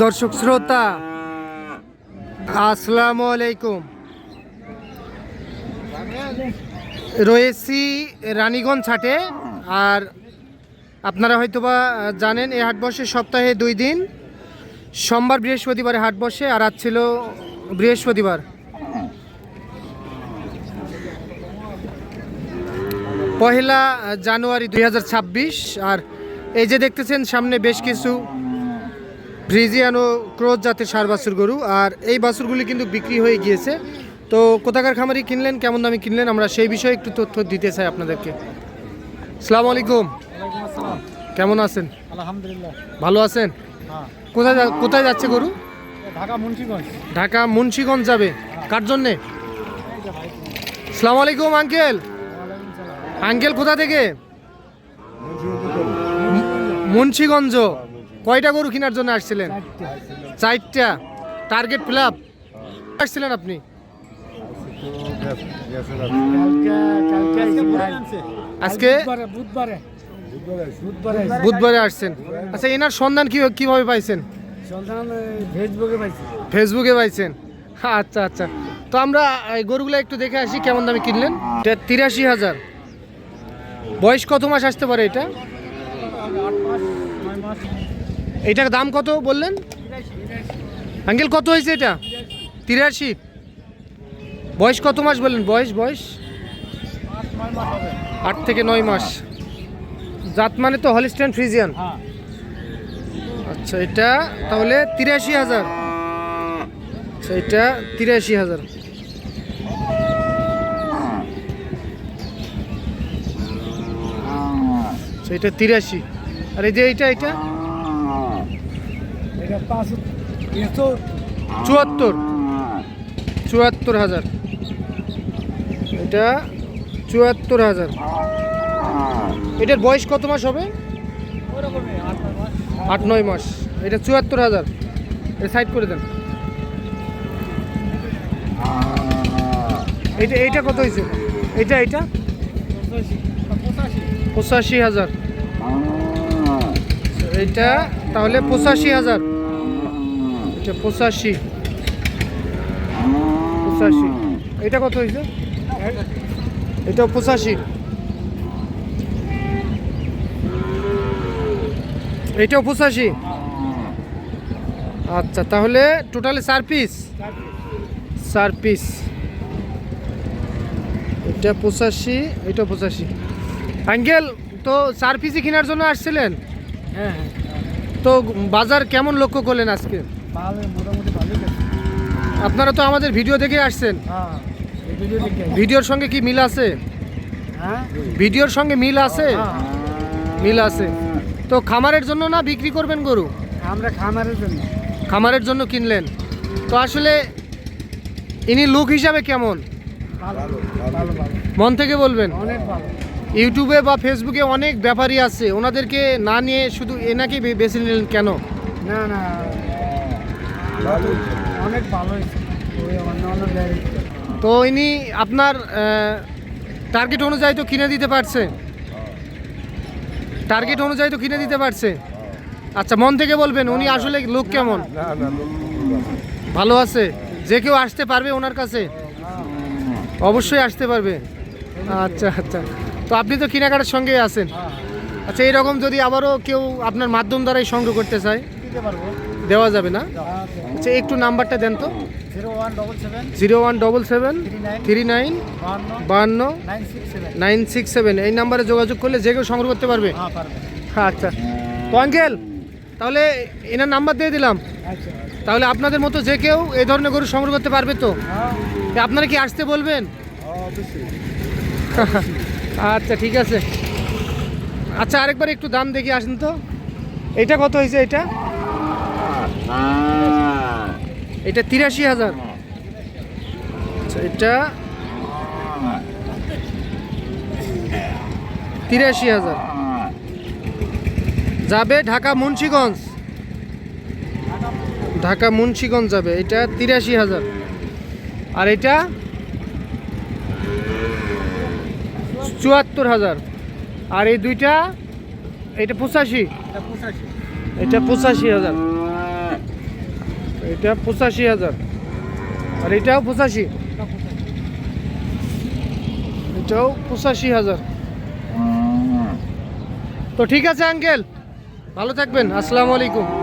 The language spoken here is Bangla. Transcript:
দর্শক শ্রোতা, আসসালামু আলাইকুম। রয়েছি রানীগঞ্জ হাটে, আর আপনারা হয়তোবা জানেন, এই হাট বসে সপ্তাহে দুই দিন। সোমবার বৃহস্পতিবারে হাট বসে, আর আজ ছিল বৃহস্পতিবার। পহেলা জানুয়ারি দু হাজার ছাব্বিশ, আর এই যে দেখতেছেন, সামনে বেশ কিছু ফ্রিজিয়ান ও ক্রোজ জাতের সার বাছুর গরু আর এই বাছুরগুলি কিন্তু বিক্রি হয়ে গিয়েছে। তো কোথাকার খামারি কিনলেন কেমন দামে কিনলেন আমরা সেই বিষয়ে একটু তথ্য দিতে চাই আপনাদেরকে। সালাম আলাইকুম। কেমন আছেন? আলহামদুলিল্লাহ। ভালো আছেন? হ্যাঁ। কোথায় কোথায় যাচ্ছে গরু? ঢাকা মুন্সিগঞ্জ। ঢাকা মুন্সিগঞ্জ যাবে। কার জন্যে? সালাম আলাইকুম আঙ্কেল। আঙ্কেল কোথা থেকে? মুন্সিগঞ্জ। কয়টা গরু কেনার জন্য আসছিলেন? চারটা। টার্গেট ফিলাপ আসছিলেন আপনি? আজকে বুধবারে বুধবারে বুধবারে। বুধবারে আসছেন। আচ্ছা এনার সন্ধান কি কীভাবে পাইছেন? ফেসবুকে পাইছি। ফেসবুকে পাইছেন? আচ্ছা আচ্ছা। তো আমরা এই গরুগুলো একটু দেখে আসি কেমন দামে কিনলেন? এটা তিরাশি হাজার। বয়স কত মাস আসতে পারে এটা? এটার দাম কত বললেন? আঙ্কেল, কত হয়েছে এটা? তিরাশি। বয়স কত মাস বললেন? বয়স বয়স? আট থেকে নয় মাস। জাত মানে তো হলিস্টান ফ্রিজিয়ান। আচ্ছা এটা তাহলে তিরাশি হাজার। আচ্ছা এটা তিরাশি হাজার। আচ্ছা এটা তিরাশি। আর এই যে এইটা এটা চুয়াত্তর। চুয়াত্তর হাজার। এটা চুয়াত্তর হাজার। এটার বয়স কত মাস হবে? আট নয় মাস। এটা চুয়াত্তর হাজার। এটা সাইড করে দেন। এইটা এইটা কত হয়েছে? এইটা এইটা? পঁচাশি হাজার। এইটা তাহলে পঁচাশি হাজার। এটা পঁচাশি। পঁচাশি। এটা কত হয়েছে? এটা পঁচাশি। এইটাও পঁচাশি। আচ্ছা তাহলে টোটালে চার পিস চার পিস এটা পঁচাশি এটা পঁচাশি। আঙ্কেল তো চার পিসি কেনার জন্য আসছিলেন? হ্যাঁ হ্যাঁ। তো বাজার কেমন লক্ষ্য করলেন আজকে? ভালো মোটামুটি ভালোই গেছে। আপনারা তো আমাদের ভিডিও দেখে আসছেন। হ্যাঁ ভিডিও দেখে ভিডিওর সঙ্গে কি মিল আছে? হ্যাঁ? ভিডিওর সঙ্গে মিল আছে? হ্যাঁ মিল আছে। তো খামারের জন্য না বিক্রি করবেন গরু? আমরা খামারের জন্য। খামারের জন্য কিনলেন। তো আসলে ইনি লুক হিসাবে কেমন? মন থেকে বলবেন। ইউটিউবে বা ফেসবুকে অনেক ব্যাপারী আছে। ওনাদেরকে না নিয়ে শুধু এনাকে বেছে নিলেন কেন? না না অনেক ভালো তো ইনি আপনার টার্গেট অনুযায়ী তো কিনে দিতে পারছে। টার্গেট অনুযায়ী তো কিনে দিতে পারছে। আচ্ছা মন থেকে বলবেন উনি আসলে লোক কেমন? ভালো আছে? যে কেউ আসতে পারবে ওনার কাছে? অবশ্যই আসতে পারবে। আচ্ছা আচ্ছা। তো আপনি তো কেনাকাটার সঙ্গে আছেন। আচ্ছা এরকম যদি আবারও কেউ আপনার মাধ্যম দ্বারাই সংগ্রহ করতে চায়? দিতে পারব। দেওয়া যাবে না? আচ্ছা একটু নাম্বারটা দেন তো। Zero one double seven three nine বাহান্ন নাইন সিক্স সেভেন। এই নাম্বারে যোগাযোগ করলে যে কেউ সংগ্রহ করতে পারবে। আচ্ছা। তো আঙ্কেল, তাহলে এনার নাম্বার দিয়ে দিলাম। তাহলে আপনাদের মতো যে কেউ এই ধরনের গরু সংগ্রহ করতে পারবে তো? আপনারা কি আসতে বলবেন? আচ্ছা ঠিক আছে। আচ্ছা আরেকবার একটু দাম দেখি আসেন তো। এটা কত হয়েছে এটা? এটা তিরাশি হাজার। আচ্ছা এটা তিরাশি হাজার। যাবে ঢাকা মুন্সিগঞ্জ। ঢাকা মুন্সিগঞ্জ যাবে এটা তিরাশি হাজার। আর এটা চুয়াত্তর হাজার। আর এই দুইটা এটা পঁচাশি। এটা পঁচাশি হাজার। এটা পঁচাশি হাজার। আর এটাও পঁচাশি। এটাও পঁচাশি হাজার। তো ঠিক আছে, আঙ্কেল। ভালো থাকবেন। আসসালামু আলাইকুম।